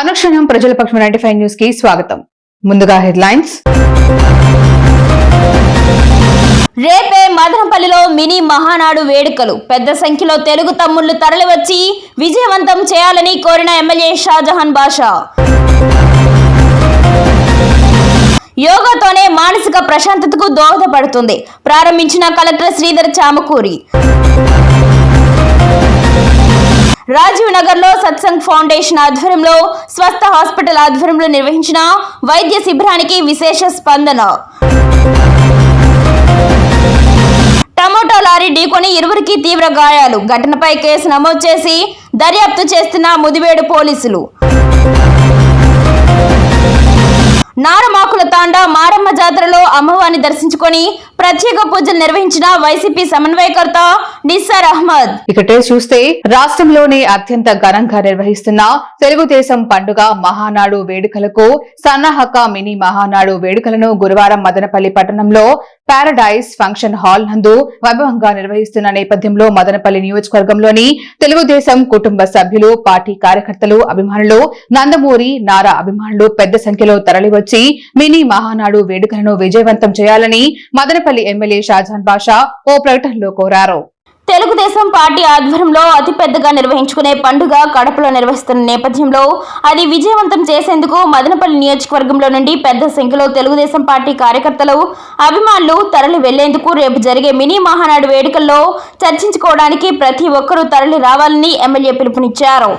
అనుక్షణం ప్రజల పక్షం ninety five న్యూస్కి స్వాగతం. ముందుగా హెడ్లైన్స్. రేపే మదనపల్లిలో మినీ మహానాడు వేడుకలు. పెద్ద సంఖ్యలో తెలుగు తమ్ముళ్ళు తరలివచ్చి విజయవంతం చేయాలని కోరిన ఎమ్మెల్యే షాజహాన్ బాషా. యోగాతోనే మానసిక ప్రశాంతతకు దోహదపడుతుంది. ప్రారంభించిన కలెక్టర్ శ్రీధర్ చామకూరి. రాజీవ్ నగర్లో సత్సంగ్ ఫౌండేషన్ ఆధ్వర్యంలో స్వస్థ హాస్పిటల్ ఆధ్వర్యంలో నిర్వహించిన వైద్య శిబిరానికి విశేష స్పందన. టమోటా లారీ ఢీకొని ఇరువురికి తీవ్ర గాయాలు. ఘటనపై కేసు నమోదు చేసి దర్యాప్తు చేస్తున్న ముదివేడు పోలీసులు. నారమాకుల తాండా మారమ్మ జాతరలో అమ్మవారిని దర్శించుకొని ప్రత్యేక పూజలు నిర్వహించిన వైసీపీ సమన్వయకర్త నిస్సార్ అహ్మద్. ఇకటే చూస్తే రాష్ట్రంలోనే అత్యంత ఘనంగా నిర్వహిస్తున్న తెలుగుదేశం పండుగ మహానాడు వేడుకలకు సన్నాహక మినీ మహానాడు వేడుకలను గురువారం మదనపల్లి పట్టణంలో పారడైజ్ ఫంక్షన్ హాల్ నందు వైభవంగా నిర్వహిస్తున్న నేపథ్యంలో మదనపల్లి నియోజకవర్గంలోని తెలుగుదేశం కుటుంబ సభ్యులు పార్టీ కార్యకర్తలు అభిమానులు నందమూరి నారా అభిమానులు పెద్ద సంఖ్యలో తరలివచ్చి మినీ మహానాడు వేడుకలను విజయవంతం చేయాలని మదనపల్లి ఎమ్మెల్యే షాజాన్ బాషా ఓ ప్రకటనలో కోరారు. తెలుగుదేశం పార్టీ ఆధ్వర్యంలో అతిపెద్దగా నిర్వహించుకునే పండుగ కడపలో నిర్వహిస్తున్న నేపథ్యంలో అది విజయవంతం చేసేందుకు మదనపల్లి నియోజకవర్గంలో నుండి పెద్ద సంఖ్యలో తెలుగుదేశం పార్టీ కార్యకర్తలు అభిమానులు తరలి వెళ్ళేందుకు రేపు జరిగే మినీ మహానాడు వేడుకల్లో చర్చించుకోవడానికి ప్రతి ఒక్కరూ తరలి రావాలని ఎమ్మెల్యే పిలుపునిచ్చారు.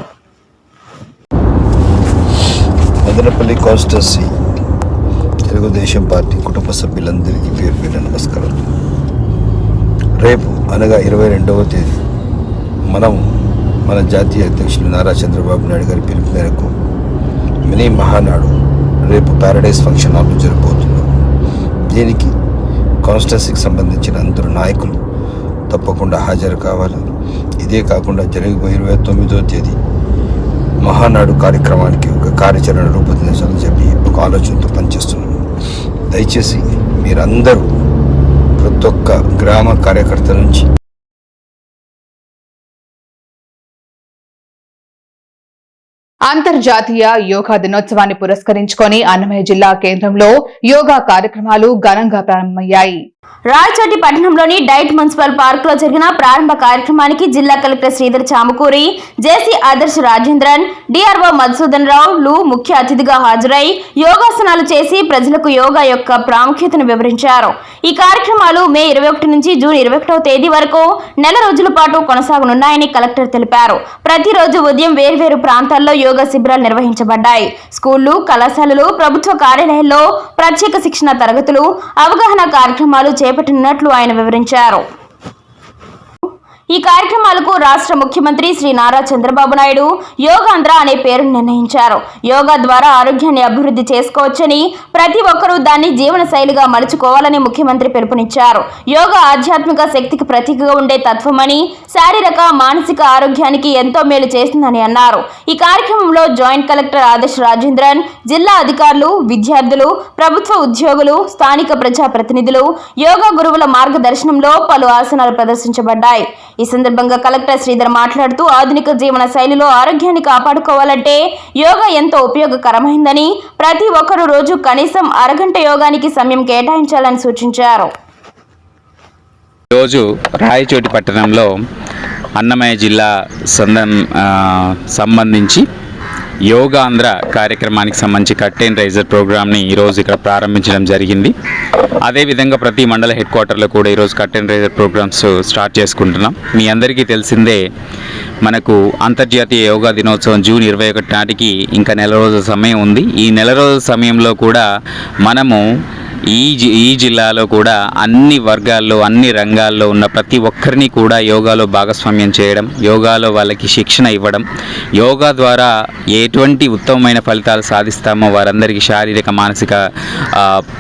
మదనపల్లి కాన్స్టిట్యున్సీ తెలుగుదేశం పార్టీ కుటుంబ సభ్యులందరికీ పేరు పేరు నమస్కారం. రేపు అనగా ఇరవై రెండవ తేదీ. మనం మన జాతీయ అధ్యక్షులు నారా చంద్రబాబు నాయుడు గారి పిలుపు మేరకు మినీ మహానాడు రేపు ప్యారడైజ్ ఫంక్షన్ హాల్లో జరగబోతున్నాం దీనికి కాన్స్టెన్సీకి సంబంధించిన అందరు నాయకులు తప్పకుండా హాజరు కావాలి. ఇదే కాకుండా జరిగిపోయి ఇరవై తొమ్మిదో తేదీ మహానాడు కార్యక్రమానికి ఒక కార్యాచరణ రూపొందించాలని చెప్పి ఒక ఆలోచనతో పనిచేస్తున్నాను. దయచేసి మీరందరూ ప్రతి ఒక్క గ్రామ కార్యకర్త నుంచి. అంతర్జాతీయ యోగా దినోత్సవాన్ని పురస్కరించుకొని అన్నమయ్య జిల్లా కేంద్రంలో యోగా కార్యక్రమాలు ఘనంగా ప్రారంభమయ్యాయి. రాయచోటి పట్టణంలోని డైట్ మున్సిపల్ పార్క్లో జరిగిన ప్రారంభ కార్యక్రమానికి జిల్లా collector Sridhar Chamakuri JC Adarsh Rajendran DRO Madhusudan Rao లు ముఖ్య అతిథిగా హాజరై యోగాసనాలు చేసి ప్రజలకు యోగా యొక్క ప్రాముఖ్యతను వివరించారు. ఈ కార్యక్రమాలు మే ఇరవై ఒకటి నుంచి జూన్ ఇరవై ఒకటవ తేదీ వరకు నెల రోజుల పాటు కొనసాగనున్నాయని కలెక్టర్ తెలిపారు. ప్రతిరోజు ఉదయం వేర్వేరు ప్రాంతాల్లో యోగా శిబిరాలు నిర్వహించబడ్డాయి. స్కూళ్ళు కళాశాలలు ప్రభుత్వ కార్యాలయాల్లో ప్రత్యేక శిక్షణ తరగతులు అవగాహన కార్యక్రమాలు చేపట్టినట్లు ఆయన వివరించారు. ఈ కార్యక్రమాలకు రాష్ట్ర ముఖ్యమంత్రి శ్రీ నారా చంద్రబాబు నాయుడు యోగాంధ్ర అనే పేరు నిర్ణయించారు. యోగా ద్వారా ఆరోగ్యాన్ని అభివృద్ధి చేసుకోవచ్చని ప్రతి ఒక్కరూ దాన్ని జీవన శైలిగా మలుచుకోవాలని ముఖ్యమంత్రి పిలుపునిచ్చారు. యోగా ఆధ్యాత్మిక శక్తికి ప్రతీకగా ఉండే తత్వమని శారీరక మానసిక ఆరోగ్యానికి ఎంతో మేలు చేస్తుందని అన్నారు. ఈ కార్యక్రమంలో జాయింట్ కలెక్టర్ ఆదర్శ్ రాజేంద్రన్ జిల్లా అధికారులు విద్యార్థులు ప్రభుత్వ ఉద్యోగులు స్థానిక ప్రజాప్రతినిధులు యోగా గురువుల మార్గదర్శనంలో పలు ఆసనాలు ప్రదర్శించబడ్డాయి. ఈ సందర్భంగా కలెక్టర్ శ్రీధర్ మాట్లాడుతూ ఆధునిక జీవన శైలిలో ఆరోగ్యాన్ని కాపాడుకోవాలంటే యోగా ఎంతో ఉపయోగకరమైందని ప్రతి ఒక్కరూ రోజు కనీసం అరగంట యోగానికి సమయం కేటాయించాలని సూచించారు. రోజు రాయచోటి పట్టణంలో అన్నమయ్య జిల్లా సందం సంబంధించి యోగాంధ్ర కార్యక్రమానికి సంబంధించి కట్ రైజర్ ప్రోగ్రామ్ని ఈరోజు ఇక్కడ ప్రారంభించడం జరిగింది. అదేవిధంగా ప్రతి మండల హెడ్ క్వార్టర్లో కూడా ఈరోజు curtain and raiser programmes start చేసుకుంటున్నాం. మీ అందరికీ తెలిసిందే మనకు అంతర్జాతీయ యోగా దినోత్సవం జూన్ ఇరవై ఒకటి నాటికి ఇంకా నెల రోజుల సమయం ఉంది. ఈ నెల రోజుల సమయంలో కూడా మనము ఈ జి- ఈ జిల్లాలో కూడా అన్ని వర్గాల్లో అన్ని రంగాల్లో ఉన్న ప్రతి ఒక్కరిని కూడా యోగాలో భాగస్వామ్యం చేయడం యోగాలో వాళ్ళకి శిక్షణ ఇవ్వడం యోగా ద్వారా ఎటువంటి ఉత్తమమైన ఫలితాలు సాధిస్తామో వారందరికీ శారీరక మానసిక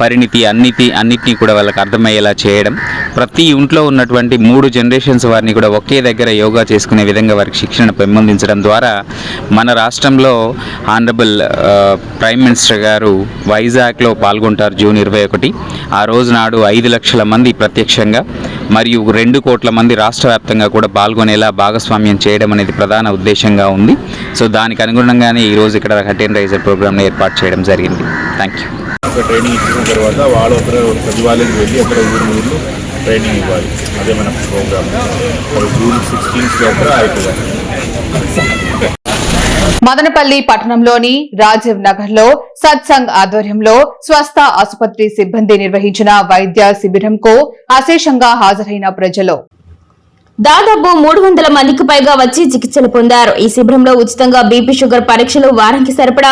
పరిణితి అన్నిటి అన్నిటినీ కూడా వాళ్ళకి అర్థమయ్యేలా చేయడం. ప్రతి ఇంట్లో ఉన్నటువంటి మూడు జనరేషన్స్ వారిని కూడా ఒకే దగ్గర యోగా చేసుకునే విధంగా వారికి శిక్షణ పెంపొందించడం ద్వారా మన రాష్ట్రంలో ఆనరబుల్ ప్రైమ్ మినిస్టర్ గారు వైజాగ్లో పాల్గొంటారు జూన్ ఇరవై ఒకటి. ఆ రోజు నాడు ఐదు లక్షల మంది ప్రత్యక్షంగా మరియు రెండు కోట్ల మంది రాష్ట్ర వ్యాప్తంగా కూడా పాల్గొనేలా భాగస్వామ్యం చేయడం అనేది ప్రధాన ఉద్దేశంగా ఉంది. సో దానికి అనుగుణంగానే ఈరోజు ఇక్కడ హటెన్ రైజర్ ప్రోగ్రామ్ని ఏర్పాటు చేయడం జరిగింది. థ్యాంక్ యూ ట్రైనింగ్ ఇచ్చిన తర్వాత వాళ్ళు ఒకరు సచివాలయం వెళ్ళి అక్కడ ఊరు ఊర్లో ట్రైనింగ్ ఇవ్వాలి. అదే మన ప్రోగ్రామ్. జూన్ సిక్స్టీన్త్ లోపల అయిపోయింది మదనపల్లి పట్టణంలోని రాజీవ్ నగర్లో సత్సంగ్ ఆధ్వర్యంలో స్వస్థ ఆసుపత్రి సిబ్బంది నిర్వహించిన వైద్య శిబిరంకు అశేషంగా హాజరైన ప్రజలు. దాదాపు మూడు వందల మందికి పైగా వచ్చి చికిత్సలు పొందారు. ఈ శిబిరంలో ఉచితంగా బీపీ షుగర్ పరీక్షలు వారానికి సరిపడా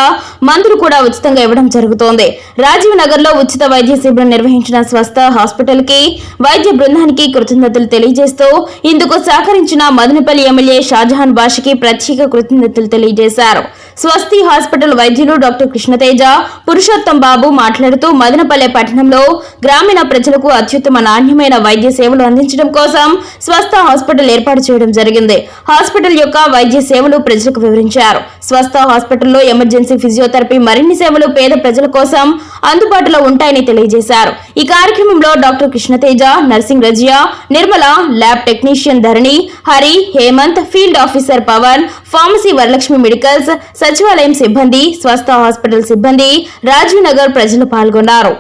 మందులు కూడా ఉచితంగా ఇవ్వడం జరుగుతోంది. రాజీవ్ నగర్లో ఉచిత వైద్య శిబిరం నిర్వహించిన స్వస్థ హాస్పిటల్కి వైద్య బృందానికి కృతజ్ఞతలు తెలియజేస్తూ ఇందుకు సహకరించిన మదనపల్లి ఎమ్మెల్యే షాజహాన్ బాషికి ప్రత్యేక కృతజ్ఞతలు తెలియజేశారు. స్వస్తి హాస్పిటల్ వైద్యులు డాక్టర్ కృష్ణతేజ పురుషోత్తం బాబు మాట్లాడుతూ మదనపల్లె పట్టణంలో గ్రామీణ ప్రజలకు అత్యుత్తమ నాణ్యమైన వైద్య సేవలు అందించడం కోసం స్వస్థ హాస్పిటల్ ఏర్పాటు చేయడం జరిగింది. హాస్పిటల్ యొక్క వైద్య సేవలు ప్రజలకు వివరించారు. స్వస్థ హాస్పిటల్లో ఎమర్జెన్సీ ఫిజియోథెరపీ మరిన్ని సేవలు పేద ప్రజల కోసం అందుబాటులో ఉంటాయని తెలియజేశారు. ఈ కార్యక్రమంలో doctor Krishnateja nursing Razia Nirmala lab technician Dharani Hari Hemanth field officer Pavan pharmacy Varalakshmi medicals సచివాలయం సిబ్బంది స్వస్థ హాస్పిటల్ సిబ్బంది రాజీవ్ నగర్ ప్రజలు పాల్గొన్నారు.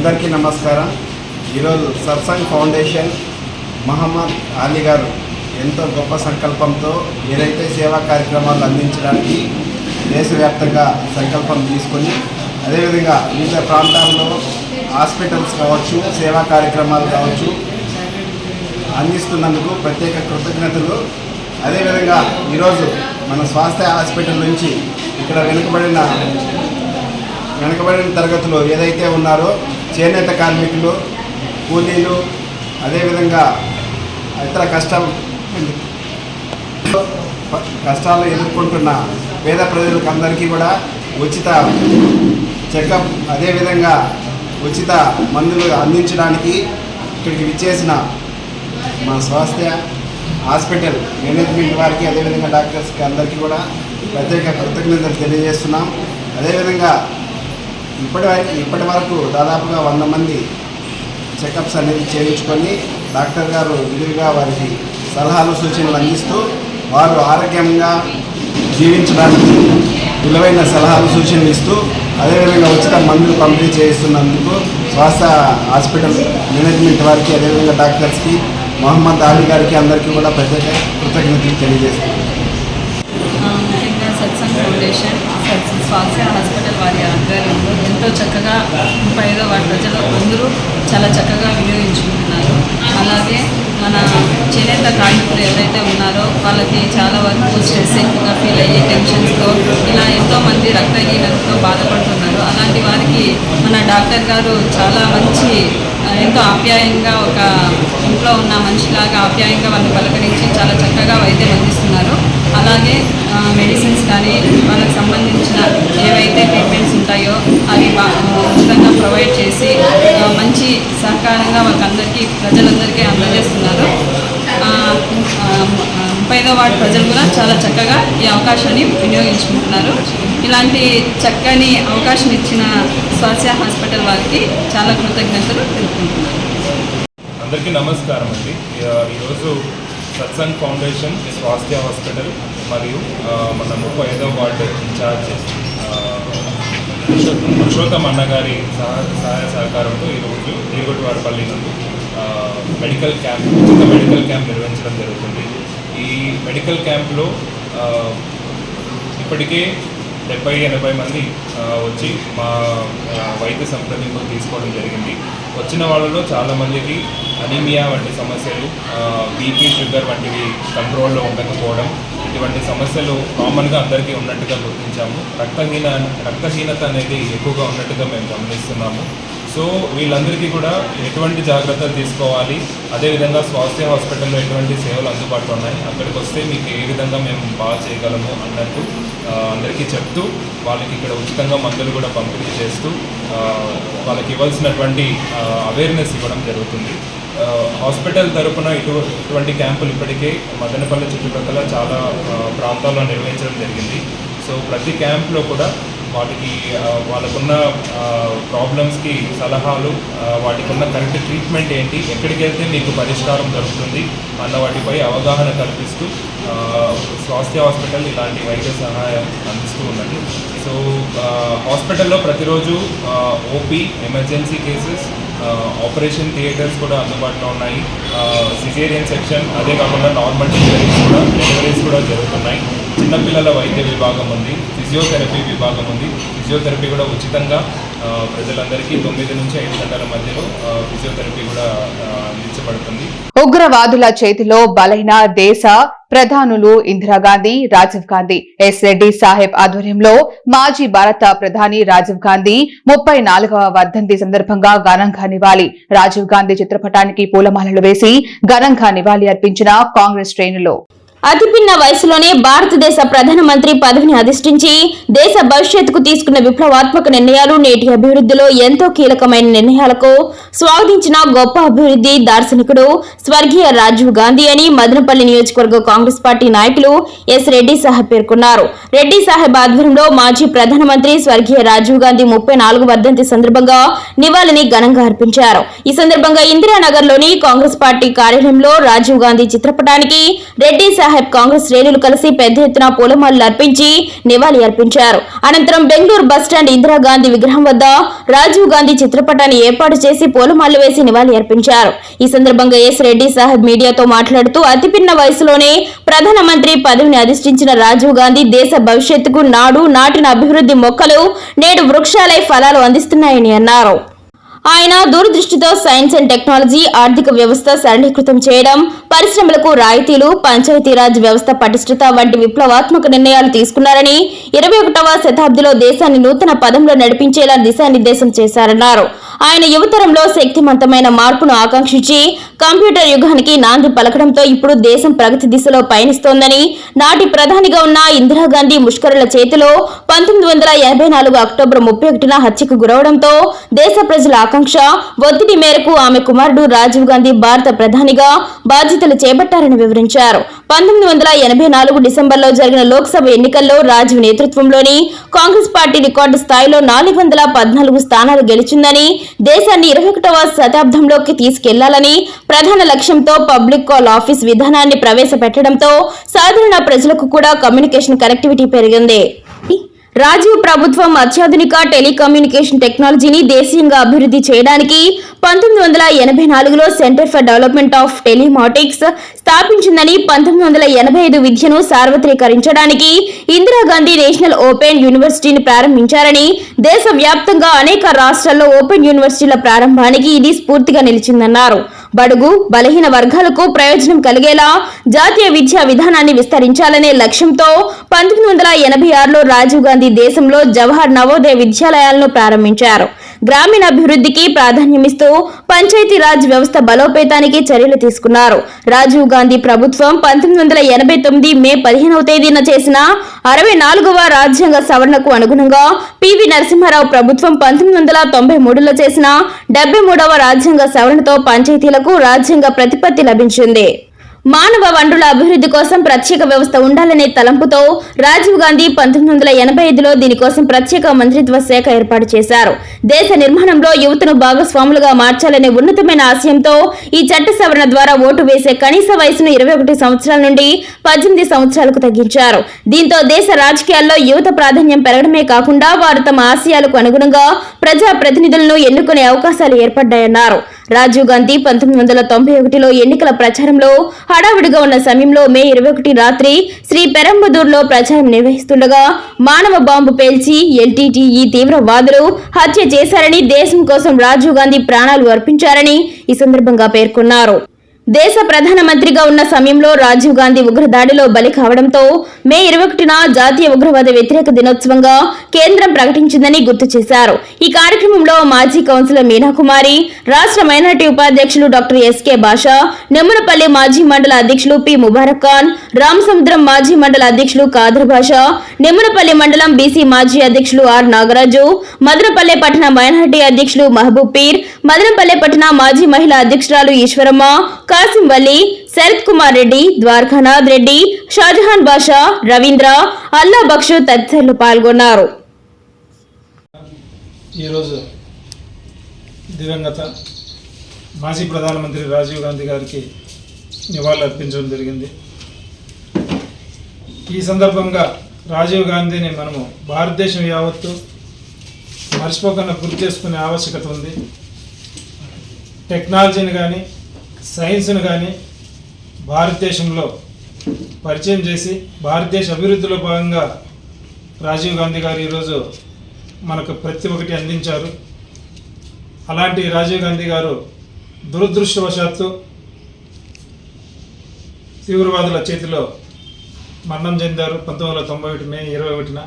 అందరికీ నమస్కారం. ఈరోజు సత్సంగ్ ఫౌండేషన్ మహమ్మద్ అలీ గారు ఎంతో గొప్ప సంకల్పంతో ఏదైతే సేవా కార్యక్రమాలు అందించడానికి దేశవ్యాప్తంగా సంకల్పం తీసుకొని అదేవిధంగా వివిధ ప్రాంతాల్లో హాస్పిటల్స్ కావచ్చు సేవా కార్యక్రమాలు కావచ్చు అందిస్తున్నందుకు ప్రత్యేక కృతజ్ఞతలు. అదేవిధంగా ఈరోజు మన స్వాస్థ్య హాస్పిటల్ నుంచి ఇక్కడ వెనుకబడిన వెనుకబడిన తరగతులు ఏదైతే ఉన్నారో చేనేత కార్మికులు కూలీలు అదేవిధంగా ఇతర కష్టం కష్టాలు ఎదుర్కొంటున్న పేద ప్రజలకు అందరికీ కూడా ఉచిత చెకప్ అదేవిధంగా ఉచిత మందులు అందించడానికి ఇక్కడికి విచ్చేసిన మా స్వాస్థ్య హాస్పిటల్ మేనేజ్మెంట్ వారికి అదేవిధంగా డాక్టర్స్కి అందరికీ కూడా ప్రత్యేక కృతజ్ఞతలు తెలియజేస్తున్నాం. అదేవిధంగా ఇప్పటి వరకు ఇప్పటి వరకు దాదాపుగా వంద మంది చెకప్స్ అనేది చేయించుకొని డాక్టర్ గారు విరివిగా వారికి సలహాలు సూచనలు అందిస్తూ వారు ఆరోగ్యంగా జీవించడానికి విలువైన సలహాలు సూచనలు ఇస్తూ అదేవిధంగా ఉచిత మందులు పంపిణీ చేయిస్తున్నందుకు శ్వాస హాస్పిటల్ మేనేజ్మెంట్ వారికి అదేవిధంగా డాక్టర్స్కి మొహమ్మద్ అలీ గారికి అందరికీ కూడా ప్రత్యేక కృతజ్ఞతలు తెలియజేస్తున్నాను ఫౌండేషన్ స్వాస్య హాస్పిటల్ వారి ఆధ్వర్యంలో ఎంతో చక్కగా ముప్పై ఐదో వారి ప్రజలు అందరూ చాలా చక్కగా వినియోగించుకుంటున్నారు. అలాగే మన చేనేత కార్మికులు ఎవరైతే ఉన్నారో వాళ్ళకి చాలా వరకు స్ట్రెస్సింగ్గా ఫీల్ అయ్యి టెన్షన్స్తో ఇలా ఎంతోమంది రక్తహీనతతో బాధపడుతున్నారు. అలాంటి వారికి మన డాక్టర్ గారు చాలా మంచి ఎంతో ఆప్యాయంగా ఒక ఇంట్లో ఉన్న మనిషిలాగా ఆప్యాయంగా వాళ్ళని పలకరించి చాలా చక్కగా వైద్యం అందిస్తున్నారు. అలాగే మెడిసిన్స్ కానీ వాళ్ళకి సంబంధించిన ఏవైతే ట్రీట్మెంట్స్ ఉంటాయో అవి ఉచితంగా ప్రొవైడ్ చేసి మంచి సహకారంగా వాళ్ళకందరికీ ప్రజలందరికీ అందజేస్తున్నారు. ఆ, ఆ, ముప్పైదో వార్డు ప్రజలు కూడా చాలా చక్కగా ఈ అవకాశాన్ని వినియోగించుకుంటున్నారు. ఇలాంటి చక్కని అవకాశం ఇచ్చిన స్వాస్థ్య హాస్పిటల్ వారికి చాలా కృతజ్ఞతలు తెలుపుకుంటున్నాను. అందరికీ నమస్కారం అండి. ఈరోజు సత్సంగ్ ఫౌండేషన్ స్వాస్థ్య హాస్పిటల్ మరియు మన ముప్పై ఐదో వార్డు ఇన్ఛార్జ్ పురుషోత్తం అన్నగారి సహ సహాయ సహకారంతో ఈరోజు నీరుగొట్టువారిపల్లి నుండి మెడికల్ క్యాంప్ ఉచిత మెడికల్ క్యాంప్ నిర్వహించడం జరుగుతుంది. ఈ మెడికల్ క్యాంప్లో ఇప్పటికే డెబ్బై ఎనభై మంది వచ్చి మా వైద్య సంప్రదింపులు తీసుకోవడం జరిగింది. వచ్చిన వాళ్ళలో చాలామందికి అనీమియా వంటి సమస్యలు బీపీ షుగర్ వంటివి కంట్రోల్లో ఉండకపోవడం ఇటువంటి సమస్యలు కామన్గా అందరికీ ఉన్నట్టుగా గుర్తించాము. రక్తహీన రక్తహీనత అనేది ఎక్కువగా ఉన్నట్టుగా మేము గమనిస్తున్నాము. సో వీళ్ళందరికీ కూడా ఎటువంటి జాగ్రత్తలు తీసుకోవాలి. అదేవిధంగా స్వాస్థ్య హాస్పిటల్లో ఎటువంటి సేవలు అందుబాటులో ఉన్నాయి. అక్కడికి వస్తే మీకు ఏ విధంగా మేము బాగా చేయగలము అన్నట్టు అందరికీ చెప్తూ వాళ్ళకి ఇక్కడ ఉచితంగా మందులు కూడా పంపిణీ చేస్తూ వాళ్ళకి ఇవ్వాల్సినటువంటి అవేర్నెస్ ఇవ్వడం జరుగుతుంది. హాస్పిటల్ తరపున ఇటు ఇటువంటి క్యాంపులు ఇప్పటికే మదనపల్లి చుట్టుపక్కల చాలా ప్రాంతాల్లో నిర్వహించడం జరిగింది. సో సో ప్రతి క్యాంప్లో కూడా వాటికి వాళ్ళకున్న ప్రాబ్లమ్స్కి సలహాలు వాటికున్న వాటికి ఉన్న కరెక్ట్ ట్రీట్మెంట్ ఏంటి ఎక్కడికి వెళ్తే మీకు పరిష్కారం దొరుకుతుంది అన్న వాటిపై అవగాహన కల్పిస్తూ స్వాస్థ్య హాస్పిటల్ ఇలాంటి వైద్య సహాయం అందిస్తూ ఉన్నది సో హాస్పిటల్లో ప్రతిరోజు OP emergency cases operation theatres కూడా అందుబాటులో ఉన్నాయి. సిజేరియన్ సెక్షన్ అదే కాకుండా నార్మల్ డెలివరీస్ కూడా డెలివరీస్ కూడా జరుగుతున్నాయి. చిన్నపిల్లల వైద్య విభాగం ఉంది ఫిజియోథెరపీ విభాగం ఉంది. ఫిజియోథెరపీ కూడా ఉచితంగా ప్రజలందరికీ తొమ్మిది నుంచి ఐదు గంటల మధ్యలో ఫిజియోథెరపీ కూడా అందించబడుతుంది. ఉగ్రవాదుల చేతిలో బలైన దేశ ప్రధానులు ఇందిరాగాంధీ రాజీవ్ గాంధీ. ఎస్ రెడ్డి సాహెబ్ ఆధ్వర్యంలో మాజీ భారత ప్రధాని రాజీవ్ గాంధీ ముప్పై నాలుగవ వర్ధంతి సందర్భంగా ఘనంగా నివాళి. రాజీవ్ గాంధీ చిత్రపటానికి పూలమాలలు వేసి ఘనంగా నివాళి అర్పించిన కాంగ్రెస్ శ్రేణులు. అతి పిన్న వయసులోనే భారతదేశ ప్రధానమంత్రి పదవిని అధిష్ఠించి దేశ భవిష్యత్తుకు తీసుకున్న విప్లవాత్మక నిర్ణయాలు నేటి అభివృద్ధిలో ఎంతో కీలకమైన నిర్ణయాలకు స్వాగతించిన గొప్ప అభివృద్ధి దార్శనికుడు స్వర్గీయ రాజీవ్ గాంధీ అని మదనపల్లి నియోజకవర్గ కాంగ్రెస్ పార్టీ నాయకులు ఎస్ రెడ్డి సాహెబ్ పేర్కొన్నారు. రెడ్డి సాహెబ్ ఆధ్వర్యంలో మాజీ ప్రధానమంత్రి స్వర్గీయ రాజీవ్ గాంధీ ముప్పై నాలుగు వర్ధంతి సందర్భంగా నివాళిని ఘనంగా అర్పించారు. ఈ సందర్భంగా ఇందిరానగర్లోని కాంగ్రెస్ పార్టీ కార్యాలయంలో రాజీవ్ గాంధీ చిత్రపటానికి రెడ్డి సాహెబ్ కాంగ్రెస్ శ్రేణులు కలిసి పెద్ద ఎత్తున పూలమాలలు అర్పించి నివాళి అర్పించారు. అనంతరం బెంగళూరు బస్టాండ్ ఇందిరాగాంధీ విగ్రహం వద్ద రాజీవ్ గాంధీ చిత్రపటాన్ని ఏర్పాటు చేసి పూలమాలలు వేసి నివాళి అర్పించారు. ఈ సందర్భంగా ఎస్ రెడ్డి సాహెబ్ మీడియాతో మాట్లాడుతూ అతిపిన్న వయసులోనే ప్రధానమంత్రి పదవిని అధిష్ఠించిన రాజీవ్ గాంధీ దేశ భవిష్యత్తుకు నాడు నాటిన అభివృద్ధి మొక్కలు నేడు వృక్షాలై ఫలాలు అందిస్తున్నాయని అన్నారు. ఆయన దూరదృష్టితో సైన్స్ అండ్ టెక్నాలజీ ఆర్థిక వ్యవస్థ సరళీకృతం చేయడం పరిశ్రమలకు రాయితీలు పంచాయతీరాజ్ వ్యవస్థ పటిష్టత వంటి విప్లవాత్మక నిర్ణయాలు తీసుకున్నారని ఇరవై ఒకటవ శతాబ్దిలో దేశాన్ని నూతన పదంలో నడిపించేలా దిశానిర్దేశం చేశారన్నారు. ఆయన యువతరంలో శక్తివంతమైన మార్పును ఆకాంక్షించి కంప్యూటర్ యుగానికి నాంది పలకడంతో ఇప్పుడు దేశం ప్రగతి దిశలో పయనిస్తోందని నాటి ప్రధానిగా ఉన్న ఇందిరాగాంధీ ముష్కరుల చేతిలో పంతొమ్మిది వందల ఎనభై నాలుగు అక్టోబర్ ముప్పై ఒకటిన హత్యకు గురవడంతో దేశ ప్రజల ఆకాంక్ష ఒత్తిడి మేరకు ఆమె కుమారుడు రాజీవ్ గాంధీ భారత ప్రధానిగా బాధ్యతలు చేపట్టారని వివరించారు. పంతొమ్మిది వందల ఎనభై నాలుగు డిసెంబర్లో జరిగిన లోక్సభ ఎన్నికల్లో రాజీవ్ నేతృత్వంలోని కాంగ్రెస్ పార్టీ రికార్డు స్థాయిలో నాలుగు వందల పద్నాలుగు స్థానాలు గెలిచిందని దేశాన్ని ఇరవై ఒకటవ శతాబ్దంలోకి తీసుకెళ్ళాలని ప్రధాన లక్ష్యంతో పబ్లిక్ కాల్ ఆఫీస్ విధానాన్ని ప్రవేశపెట్టడంతో సాధారణ ప్రజలకు కూడా కమ్యూనికేషన్ కనెక్టివిటీ పెరిగింది. రాజీవ్ ప్రభుత్వం అత్యాధునిక టెలికమ్యూనికేషన్ టెక్నాలజీని దేశీయంగా అభివృద్ధి చేయడానికి పంతొమ్మిది వందల ఎనభై నాలుగులో centre for development of telematics స్థాపించిందని పంతొమ్మిది వందల ఎనభై ఐదు విద్యను సార్వత్రీకరించడానికి ఇందిరాగాంధీ నేషనల్ ఓపెన్ యూనివర్సిటీని ప్రారంభించారని దేశవ్యాప్తంగా అనేక రాష్ట్రాల్లో ఓపెన్ యూనివర్సిటీల ప్రారంభానికి ఇది స్ఫూర్తిగా నిలిచిందన్నారు. బడుగు బలహీన వర్గాలకు ప్రయోజనం కలిగేలా జాతీయ విద్యా విధానాన్ని విస్తరించాలనే లక్ష్యంతో పంతొమ్మిది వందల ఎనభై ఆరులో రాజీవ్ గాంధీ దేశంలో జవహర్ నవోదయ విద్యాలయాలను ప్రారంభించారు. గ్రామీణాభివృద్ధికి ప్రాధాన్యమిస్తూ పంచాయతీరాజ్ వ్యవస్థ బలోపేతానికి చర్యలు తీసుకున్నారు. రాజీవ్ గాంధీ ప్రభుత్వం పంతొమ్మిది వందల ఎనభై తొమ్మిది మే పదిహేనవ తేదీన చేసిన అరవై నాలుగవ రాజ్యాంగ సవరణకు అనుగుణంగా పివి నరసింహారావు ప్రభుత్వం పంతొమ్మిది వందల తొంభై మూడులో చేసిన డెబ్బై మూడవ రాజ్యాంగ సవరణతో పంచాయతీలకు రాజ్యాంగ ప్రతిపత్తి లభించింది. మానవ వనరుల అభివృద్ధి కోసం ప్రత్యేక వ్యవస్థ ఉండాలనే తలంపుతో రాజీవ్ గాంధీ పంతొమ్మిది వందల ఎనభై ఐదులో దీనికోసం ప్రత్యేక మంత్రిత్వ శాఖ ఏర్పాటు చేశారు. దేశ నిర్మాణంలో యువతను భాగస్వాములుగా మార్చాలనే ఉన్నతమైన ఆశయంతో ఈ చట్ట సవరణ ద్వారా ఓటు వేసే కనీస వయసును ఇరవై ఒకటి సంవత్సరాల నుండి పద్దెనిమిది సంవత్సరాలకు తగ్గించారు. దీంతో దేశ రాజకీయాల్లో యువత ప్రాధాన్యం పెరగడమే కాకుండా వారు తమ ఆశయాలకు అనుగుణంగా ప్రజా ప్రతినిధులను ఎన్నుకునే అవకాశాలు ఏర్పడ్డాయన్నారు. రాజీవ్ గాంధీ పంతొమ్మిది వందల తొంభై ఒకటిలో ఎన్నికల ప్రచారంలో హడావుడిగా ఉన్న సమయంలో మే ఇరవై ఒకటి రాత్రి శ్రీ పెరంబదూర్లో ప్రచారం నిర్వహిస్తుండగా మానవ బాంబు పేల్చి ఎల్టీటీఈ తీవ్రవాదులు హత్య చేశారని దేశం కోసం రాజీవ్ గాంధీ ప్రాణాలు అర్పించారని ఈ సందర్భంగా పేర్కొన్నారు. దేశ ప్రధానమంత్రిగా ఉన్న సమయంలో రాజీవ్ గాంధీ ఉగ్రదాడిలో బలి కావడంతో మే ఇరవై ఒకటిన జాతీయ ఉగ్రవాద వ్యతిరేక దినోత్సవంగా కేంద్రం ప్రకటించిందని గుర్తు చేశారు. ఈ కార్యక్రమంలో మాజీ కౌన్సిలర్ మీనాకుమారి రాష్ట్ర మైనార్టీ ఉపాధ్యక్షులు డాక్టర్ ఎస్కే భాష నెమ్మనపల్లి మాజీ మండల అధ్యక్షులు పి ముబారక్ ఖాన్ రామసముద్రం మాజీ మండల అధ్యక్షులు కాదర్ భాష నెమ్మనపల్లి మండలం బీసీ మాజీ అధ్యక్షులు ఆర్ నాగరాజు మదనపల్లె పట్టణ మైనార్టీ అధ్యక్షులు మహబూబ్ పీర్ మదనపల్లె పట్టణ మాజీ మహిళా అధ్యక్షురాలు ఈశ్వరమ్మ కాసిం వల్లి శరత్ కుమార్ రెడ్డి ద్వారకానాథ్ రెడ్డి షాజహాన్ బాషా రవీంద్ర అల్లా బక్షు తదితరులు పాల్గొన్నారు. ఈరోజు దివంగత మాజీ ప్రధానమంత్రి రాజీవ్ గాంధీ గారికి నివాళులు అర్పించడం జరిగింది. ఈ సందర్భంగా రాజీవ్ గాంధీని మనము భారతదేశం యావత్తు మర్చిపోకుండా గుర్తు చేసుకునే ఆవశ్యకత ఉంది. టెక్నాలజీని కానీ సైన్స్ను కానీ భారతదేశంలో పరిచయం చేసి భారతదేశ అభివృద్ధిలో భాగంగా రాజీవ్ గాంధీ గారు ఈరోజు మనకు ప్రతి ఒక్కటి అందించారు. అలాంటి రాజీవ్ గాంధీ గారు దురదృష్టవశాత్తు తీవ్రవాదుల చేతిలో మరణం చెందారు. పంతొమ్మిది వందల తొంభై ఒకటి మే ఇరవై ఒకటిన.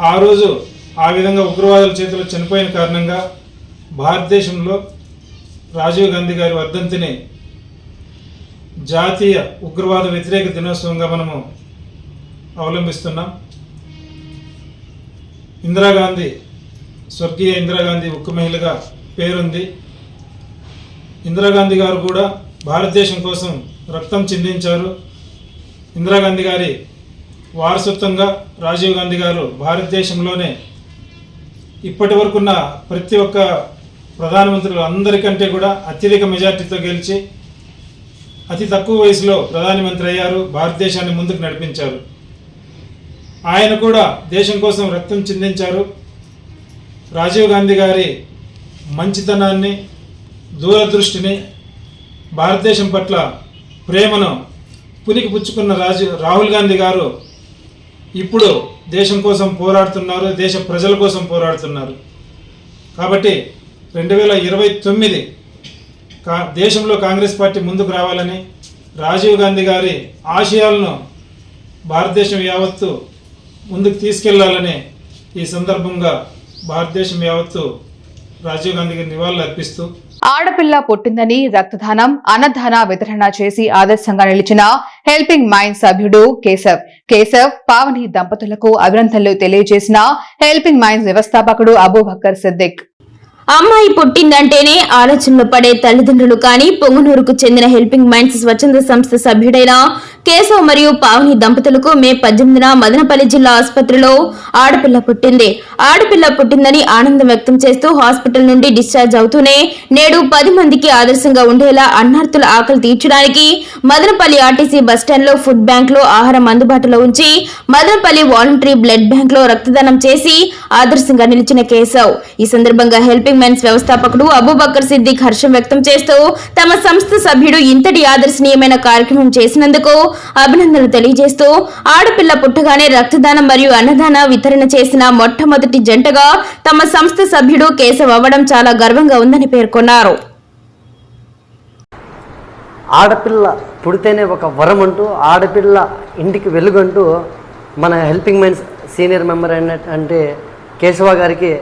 ఆ రోజు ఆ విధంగా ఉగ్రవాదుల చేతిలో చనిపోయిన కారణంగా భారతదేశంలో రాజీవ్ గాంధీ గారి వర్ధంతిని జాతీయ ఉగ్రవాద వ్యతిరేక దినోత్సవంగా మనము అవలంబిస్తున్నాం. ఇందిరాగాంధీ స్వర్గీయ ఇందిరాగాంధీ ఉక్కు మహిళగా పేరుంది. ఇందిరాగాంధీ గారు కూడా భారతదేశం కోసం రక్తం చిందించారు. ఇందిరాగాంధీ గారి వారసత్వంగా రాజీవ్ గాంధీ గారు భారతదేశంలోనే ఇప్పటి వరకున్న ప్రతి ఒక్క ప్రధానమంత్రులు అందరికంటే కూడా అత్యధిక మెజార్టీతో గెలిచి అతి తక్కువ వయసులో ప్రధానమంత్రి అయ్యారు భారతదేశాన్ని ముందుకు నడిపించారు. ఆయన కూడా దేశం కోసం రక్తం చిందించారు. రాజీవ్ గాంధీ గారి మంచితనాన్ని దూరదృష్టిని భారతదేశం పట్ల ప్రేమను పునికి పుచ్చుకున్న రాజు రాహుల్ గాంధీ గారు ఇప్పుడు దేశం కోసం పోరాడుతున్నారు దేశ ప్రజల కోసం పోరాడుతున్నారు. కాబట్టి రెండు వేల ఇరవై తొమ్మిది కా దేశంలో కాంగ్రెస్ పార్టీ ముందుకు రావాలని రాజీవ్ గాంధీ గారి ఆశయాలను భారతదేశం యావత్తు ముందుకు తీసుకెళ్ళాలని ఈ సందర్భంగా భారతదేశం యావత్తు రాజీవ్ గాంధీ గారి నివాళులు అర్పిస్తూ ఆడపిల్ల పుట్టిందని రక్తదానం అన్నదాన వితరణ చేసి ఆదర్శంగా నిలిచిన హెల్పింగ్ మైండ్ సభ్యుడు కేశవ్. కేశవ్ పావని దంపతులకు అభినందనలు తెలియజేసిన హెల్పింగ్ మైండ్ వ్యవస్థాపకుడు అబూబక్కర్ సిద్దిక్. అమ్మాయి పుట్టిందంటేనే ఆలోచనలు పడే తల్లిదండ్రులు కానీ పొంగునూరుకు చెందిన హెల్పింగ్ మైండ్స్ స్వచ్ఛంద సంస్థ సభ్యుడైన కేశవ్ మరియు పావని దంపతులకు మే పద్దెనిమిదిన మదనపల్లి జిల్లా ఆసుపత్రిలో ఆడపిల్ల పుట్టింది. ఆడపిల్ల పుట్టిందని ఆనందం వ్యక్తం చేస్తూ హాస్పిటల్ నుండి డిశ్చార్జ్ అవుతూనే నేడు పది మందికి ఆదర్శంగా ఉండేలా అన్నార్థుల ఆకలి తీర్చడానికి మదనపల్లి ఆర్టీసీ బస్టాండ్లో ఫుడ్ బ్యాంక్లో ఆహారం అందుబాటులో ఉంచి మదనపల్లి వాలంటరీ బ్లడ్ బ్యాంక్లో రక్తదానం చేసి ఆదర్శంగా నిలిచిన కేశవ్. ఈ సందర్భంగా హెల్పింగ్ మెన్స్ వ్యవస్థాపకుడు అబూబక్కర్ సిద్దిక్ హర్షం వ్యక్తం చేస్తూ తమ సంస్థ సభ్యుడు ఇంతటి ఆదర్శనీయమైన కార్యక్రమం చేసినందుకు అభినందనలు తెలియజేస్తూ ఆడపిల్ల పుట్టగానే రక్తదానం మరియు అన్నదాన వితరణ చేసిన మొట్టమొదటి జంటగా తమ సంస్థ సభ్యుడు కేశవ్ అవ్వడం చాలా గర్వంగా ఉందని పేర్కొన్నారు. ఆడపిల్ల పుడితేనే ఒక వరం అంటూ ఆడపిల్ల ఇంటికి వెలుగంటూ మన హెల్పింగ్ మైన్స్ సీనియర్ మెంబర్ అయిన అంటే కేశవ గారికి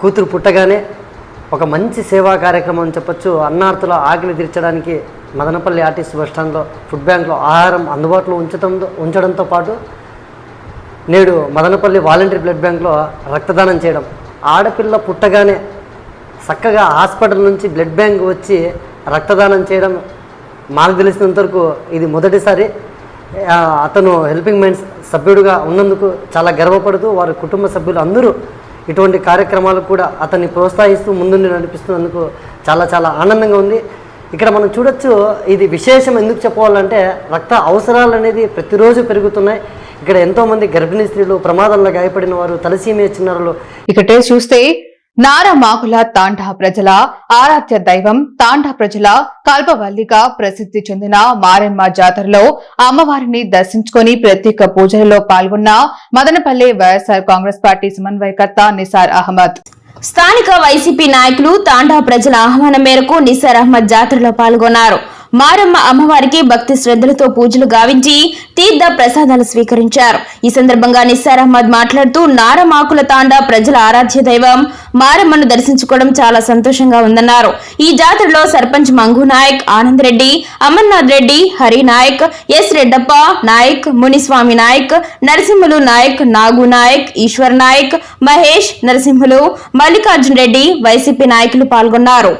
కూతురు పుట్టగానే ఒక మంచి సేవా కార్యక్రమం చెప్పచ్చు చెప్పొచ్చు. అన్నార్థుల ఆకలి తీర్చడానికి మదనపల్లి ఆర్టీసీ బస్టాండ్లో ఫుడ్ బ్యాంక్లో ఆహారం అందుబాటులో ఉంచడంతో ఉంచడంతో పాటు నేడు మదనపల్లి వాలంటరీ బ్లడ్ బ్యాంక్లో రక్తదానం చేయడం. ఆడపిల్ల పుట్టగానే చక్కగా హాస్పిటల్ నుంచి బ్లడ్ బ్యాంక్ వచ్చి రక్తదానం చేయడం మాకు తెలిసినంత వరకు ఇది మొదటిసారి. అతను హెల్పింగ్ మైండ్స్ సభ్యుడిగా ఉన్నందుకు చాలా గర్వపడుతూ వారి కుటుంబ సభ్యులు అందరూ ఇటువంటి కార్యక్రమాలకు కూడా అతన్ని ప్రోత్సహిస్తూ ముందుండి నడిపిస్తున్నందుకు చాలా చాలా ఆనందంగా ఉంది. ఇక్కడ మనం చూడొచ్చు ఇది విశేషం ఎందుకు చెప్పాలంటే రక్త అవసరాలు అనేది ప్రతిరోజు పెరుగుతున్నాయి. ఇక్కడ ఎంతో మంది గర్భిణీ స్త్రీలు ప్రమాదంలో గాయపడిన వారు తలసీమే చిన్నారులు. ఇక టేస్ట్ చూస్తే నారమాకుల తాండా ప్రజల ఆరాధ్య దైవం తాండా ప్రజల కల్పవల్లిగా ప్రసిద్ధి చెందిన మారెమ్మ జాతరలో అమ్మవారిని దర్శించుకొని ప్రత్యేక పూజలలో పాల్గొన్న మదనపల్లి వైఎస్ఆర్ కాంగ్రెస్ పార్టీ సమన్వయకర్త నిసార్ అహ్మద్. స్థానిక వైసీపీ నాయకులు తాండా ప్రజల ఆహ్వానం మేరకు నిసార్ అహ్మద్ జాతరలో పాల్గొన్నారు. మారమ్మ అమ్మవారికి భక్తి శ్రద్ధలతో పూజలు గావించి తీర్థ ప్రసాదాలు స్వీకరించారు. ఈ సందర్భంగా నిస్సార్ అహ్మద్ మాట్లాడుతూ నారమాకుల తాండా ప్రజల ఆరాధ్య దైవం. మారమ్మను దర్శించుకోవడం చాలా సంతోషంగా ఉందన్నారు. ఈ జాతరలో సర్పంచ్ మంగు నాయక్ ఆనంద్ రెడ్డి అమర్నాథ్ రెడ్డి హరి నాయక్ ఎస్ రెడ్డప్ప నాయక్ మునిస్వామి నాయక్ నరసింహులు నాయక్ నాగు నాయక్ ఈశ్వర్ నాయక్ మహేష్ నరసింహులు మల్లికార్జున్ రెడ్డి వైసీపీ నాయకులు పాల్గొన్నారు.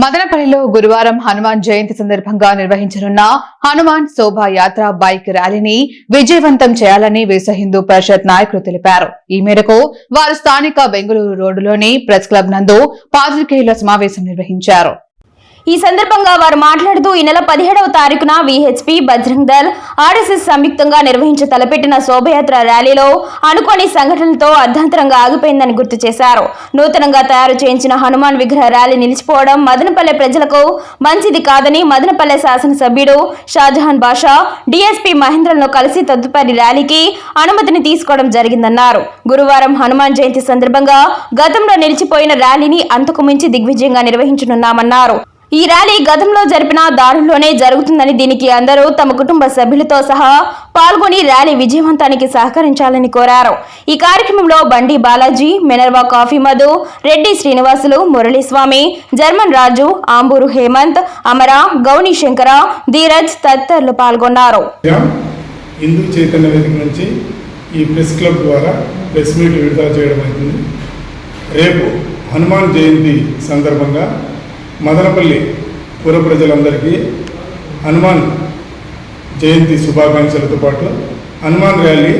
మదనపల్లిలో గురువారం హనుమాన్ జయంతి సందర్భంగా నిర్వహించనున్న హనుమాన్ శోభాయాత్ర బైక్ ర్యాలీని విజయవంతం చేయాలని విశ్వ హిందూ పరిషత్ నాయకులు తెలిపారు. ఈ మేరకు వారు స్థానిక బెంగళూరు రోడ్డులోని ప్రెస్ క్లబ్ నందు పాత్రికేయుల సమావేశం నిర్వహించారు. ఈ సందర్భంగా వారు మాట్లాడుతూ ఈ నెల పదిహేడవ తారీఖున విహెచ్పి బజరంగ్ దళ్ ఆర్ఎస్ఎస్ సంయుక్తంగా నిర్వహించ తలపెట్టిన శోభయాత్ర ర్యాలీలో అనుకోని సంఘటనలతో అర్ధాంతరంగా ఆగిపోయిందని గుర్తు చేశారు. నూతనంగా తయారు చేయించిన హనుమాన్ విగ్రహ ర్యాలీ నిలిచిపోవడం మదనపల్లె ప్రజలకు మంచిది కాదని మదనపల్లె శాసనసభ్యుడు షాజహాన్ బాషా డీఎస్పీ మహేంద్రలను కలిసి తదుపరి ర్యాలీకి అనుమతిని తీసుకోవడం జరిగిందన్నారు. గురువారం హనుమాన్ జయంతి సందర్భంగా గతంలో నిలిచిపోయిన ర్యాలీని అంతకుమించి దిగ్విజయంగా నిర్వహించనున్నామన్నారు. ఈ ర్యాలీ గతంలో జరిపిన దారుల్లోనే జరుగుతుందని దీనికి అందరూ తమ కుటుంబ సభ్యులతో సహా పాల్గొని ర్యాలీ విజయవంతానికి సహకరించాలని కోరారు. ఈ కార్యక్రమంలో Bandi Balaji Minerva coffee Madhu Reddy Srinivasulu Muraliswamy German Raju Ambur Hemanth Amara Gouni Shankara Dheeraj తదితరులు పాల్గొన్నారు. హిందూ చైతన్య వేదిక నుంచి ఈ ప్రెస్ క్లబ్ ద్వారా ప్రెస్ మీట్ విడుదల చేయడం అవుతుంది. రేపు హనుమాన్ జయంతి సందర్భంగా మదనపల్లి పుర ప్రజలందరికీ హనుమాన్ జయంతి శుభాకాంక్షలతో పాటు హనుమాన్ ర్యాలీ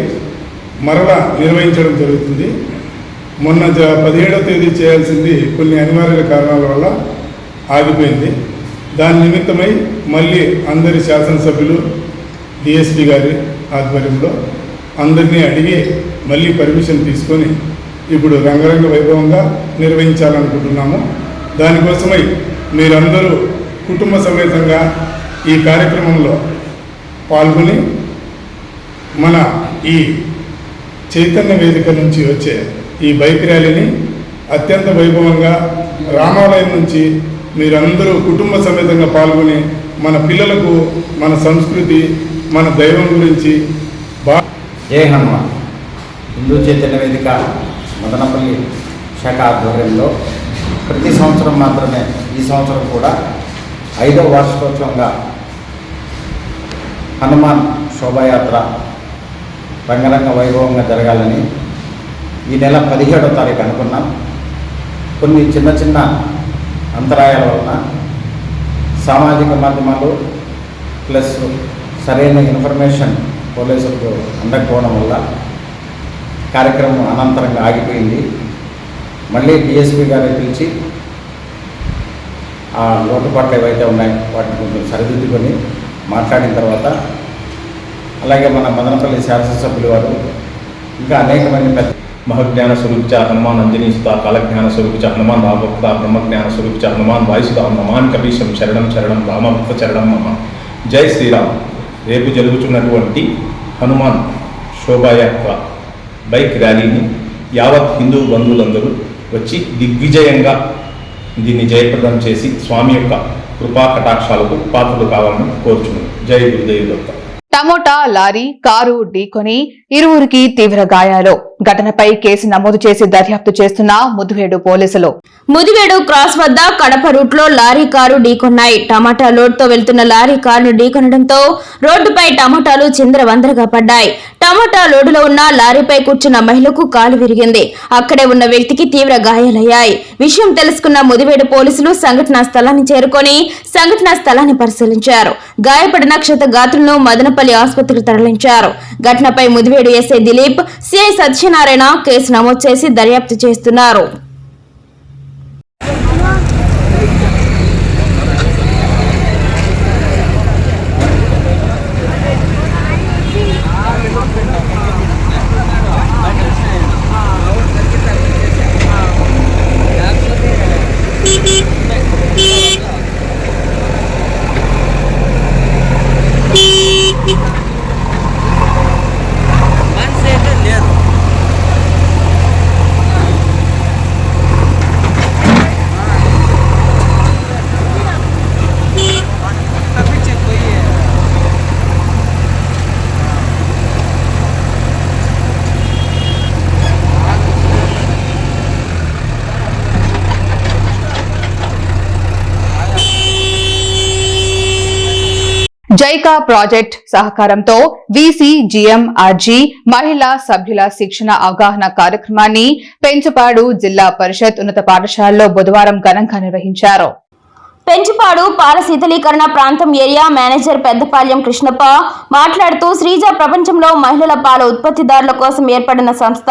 మరలా నిర్వహించడం జరుగుతుంది. మొన్న జ పదిహేడవ తేదీ చేయాల్సింది కొన్ని అనివార్య కారణాల వల్ల ఆగిపోయింది. దాని నిమిత్తమై మళ్ళీ అందరి శాసనసభ్యులు డిఎస్పి గారి ఆధ్వర్యంలో అందరినీ అడిగి మళ్ళీ పర్మిషన్ తీసుకొని ఇప్పుడు రంగరంగ వైభవంగా నిర్వహించాలనుకుంటున్నాము. దానికోసమై మీరందరూ కుటుంబ సమేతంగా ఈ కార్యక్రమంలో పాల్గొని మన ఈ చైతన్య వేదిక నుంచి వచ్చే ఈ బైక్ ర్యాలీని అత్యంత వైభవంగా రామాలయం నుంచి మీరందరూ కుటుంబ సమేతంగా పాల్గొని మన పిల్లలకు మన సంస్కృతి మన దైవం గురించి బా జై హనుమాన్. హిందూ చైతన్య వేదిక మదనపల్లి శాఖ ఆధ్వర్యంలో ప్రతి సంవత్సరం మాత్రమే ఈ సంవత్సరం కూడా ఐదవ వార్షికోత్సవంగా హనుమాన్ శోభాయాత్ర రంగరంగ వైభవంగా జరగాలని ఈ నెల పదిహేడో తారీఖు అనుకున్నాం. కొన్ని చిన్న చిన్న అంతరాయాల వలన సామాజిక మాధ్యమాలు ప్లస్ సరైన ఇన్ఫర్మేషన్ పోలీసులకు అందకపోవడం వల్ల కార్యక్రమం అనంతరంగా ఆగిపోయింది. మళ్ళీ డిఎస్పీ గారిని పిలిచి ఆ లోటుపాట్లు ఏవైతే ఉన్నాయో వాటిని కొంచెం సరిదిద్దుకొని మాట్లాడిన తర్వాత అలాగే మన మదనపల్లి శాసనసభ్యులు వారు ఇంకా అనేకమైన పెద్ద మహజ్ఞాన స్వరూపచ హనుమాన్ అంజనీసుత కాలజ్ఞాన స్వరూపచ హనుమాన్ రామభక్త బ్రహ్మజ్ఞాన స్వరూపచ హనుమాన్ వాయుసుత హనుమాన్ కపీశం శరణం శరణం రామభక్త శరణం మమ జై శ్రీరామ్. రేపు జరుగుతున్నటువంటి హనుమాన్ శోభాయాత్ర బైక్ ర్యాలీని యావత్ హిందూ బంధువులందరూ వచ్చి దిగ్విజయంగా దీన్ని జయప్రదం చేసి స్వామి యొక్క కృపా కటాక్షాలకు పాత్రలు కావాలని కోరుచున్నాను జై Gurudev Datta. Tomato lorry car ఢీకొని ఇరువురికి తీవ్ర గాయాలు. ఘటనపై కేసు నమోదు చేసి దర్యాప్తు చేస్తున్న ముదివేడు పోలీసులు. ముదివేడు క్రాస్ వద్ద కడప రూట్లో లారీ కారు ఢీకొన్నాయి. టమాటా లోడ్తో వెళ్తున్న లారీ కారును ఢీకొనడంతో రోడ్డుపై టమాటాలు చిందరవందరగా పడ్డాయి. టమాటా లోడులో ఉన్న లారీపై కూర్చున్న మహిళకు కాలు విరిగింది. అక్కడే ఉన్న వ్యక్తికి తీవ్ర గాయాలయ్యాయి. విషయం తెలుసుకున్న ముదివేడు పోలీసులు సంఘటనా స్థలాన్ని చేరుకొని సంఘటనా స్థలాన్ని పరిశీలించారు. గాయపడిన క్షతగాత్రులను మదనపల్లి ఆసుపత్రికి తరలించారు. ఘటనపై Mudivedu SI Dilip CI Satyanarayana case నమోదు చేసి దర్యాప్తు చేస్తున్నారు. జైకా ప్రాజెక్ట్ సహకారంతో వీసీ మహిళా సభ్యుల శిక్షణ అవగాహన కార్యక్రమాన్ని పెంచుపాడు జిల్లా పరిషత్ ఉన్నత పాఠశాలలో బుధవారం ఘనంగా నిర్వహించారు. పెంచుపాడు పాల శీతలీకరణ ప్రాంతం ఏరియా మేనేజర్ పెద్దపాలెం కృష్ణప్ప మాట్లాడుతూ శ్రీజ ప్రపంచంలో మహిళల పాల ఉత్పత్తిదారుల కోసం ఏర్పడిన సంస్థ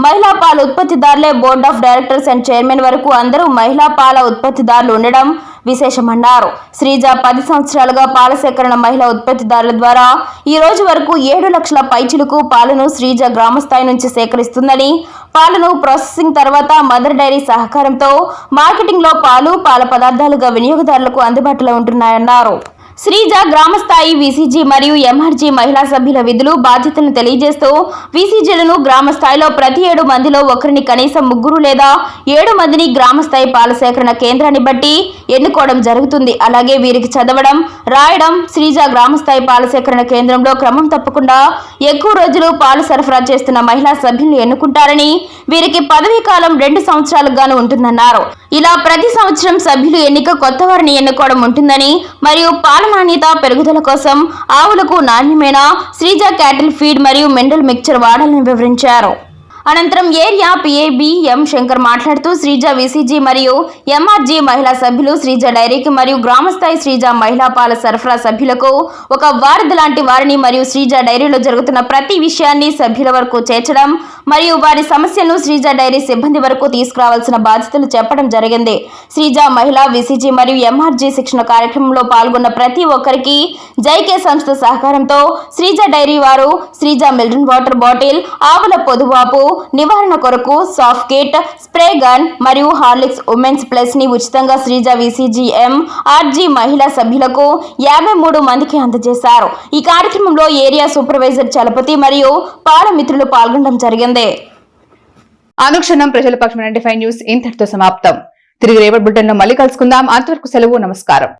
మహిళా పాల ఉత్పత్తిదారులే board of directors and chairman వరకు అందరూ మహిళా పాల ఉత్పత్తిదారులు ఉండడం విశేషమన్నారు. శ్రీజ పది సంవత్సరాలుగా పాల సేకరణ మహిళా ఉత్పత్తిదారుల ద్వారా ఈ రోజు వరకు ఏడు లక్షల పైచిలుకు పాలను శ్రీజ గ్రామస్థాయి నుంచి సేకరిస్తుందని పాలను ప్రాసెసింగ్ తర్వాత మదర్ డైరీ సహకారంతో మార్కెటింగ్లో పాలు పాల పదార్థాలుగా వినియోగదారులకు అందుబాటులో ఉంటున్నాయన్నారు. శ్రీజ గ్రామస్థాయి విసిజి మరియు ఎంఆర్జీ మహిళా సభ్యుల విధులు బాధ్యతలను తెలియజేస్తూ వీసీజీలను గ్రామ స్థాయిలో ప్రతి ఏడు మందిలో ఒకరిని కనీసం ముగ్గురు లేదా ఏడు మందిని గ్రామస్థాయి పాల సేకరణ కేంద్రాన్ని బట్టి ఎన్నుకోవడం జరుగుతుంది. అలాగే వీరికి చదవడం రాయడం శ్రీజ గ్రామస్థాయి పాల సేకరణ కేంద్రంలో క్రమం తప్పకుండా ఎక్కువ రోజులు పాలు సరఫరా చేస్తున్న మహిళా సభ్యులను ఎన్నుకుంటారని వీరికి పదవీ కాలం రెండు సంవత్సరాలుగాను ఉంటుందన్నారు. ఇలా ప్రతి సంవత్సరం సభ్యులు ఎన్నిక కొత్త వారిని ఎన్నుకోవడం ఉంటుందని మరియు పాల నాణ్యత పెరుగుదల కోసం ఆవులకు నాణ్యమైన శ్రీజ క్యాటిల్ ఫీడ్ మరియు మెండల్ మిక్చర్ వాడాలని వివరించారు. అనంతరం ఏరియా పిఏబి ఎం శంకర్ మాట్లాడుతూ శ్రీజ విసిజి మరియు ఎంఆర్జీ మహిళా సభ్యులు శ్రీజ డైరీకి మరియు గ్రామస్థాయి శ్రీజ మహిళా పాల సరఫరా సభ్యులకు ఒక వారధి లాంటి వారిని మరియు శ్రీజ డైరీలో జరుగుతున్న ప్రతి విషయాన్ని సభ్యుల వరకు చేర్చడం మరియు వారి సమస్యను శ్రీజ డైరీ సిబ్బంది వరకు తీసుకురావాల్సిన బాధ్యతలు చెప్పడం జరిగింది. శ్రీజ మహిళా విసిజి మరియు ఎంఆర్జీ శిక్షణ కార్యక్రమంలో పాల్గొన్న ప్రతి ఒక్కరికి జైకే సంస్థ సహకారంతో శ్రీజ డైరీ వారు శ్రీజ మిల్డన్ వాటర్ బాటిల్ ఆవుల పొదువాపు నివారణ కొరకు సాఫ్ట్ కిట్ స్ప్రే గన్ మరియు హార్లిక్స్ ఉమెన్స్ ప్లస్ని ఉచితంగా శ్రీజ విసిజిఎం ఆర్జీ మహిళా సభ్యులకు యాభై మూడు మందికి అందజేశారు. ఈ కార్యక్రమంలో ఏరియా సూపర్వైజర్ చలపతి మరియు పాలమిత్రులు పాల్గొనడం జరిగింది. అనుక్షణం ప్రజల పక్షం నైన్టీ న్యూస్ ఇంతటితో సమాప్తం. తిరిగి రేపటి బులెటిన్లో మళ్ళీ కలుసుకుందాం. అంతవరకు సెలవు నమస్కారం.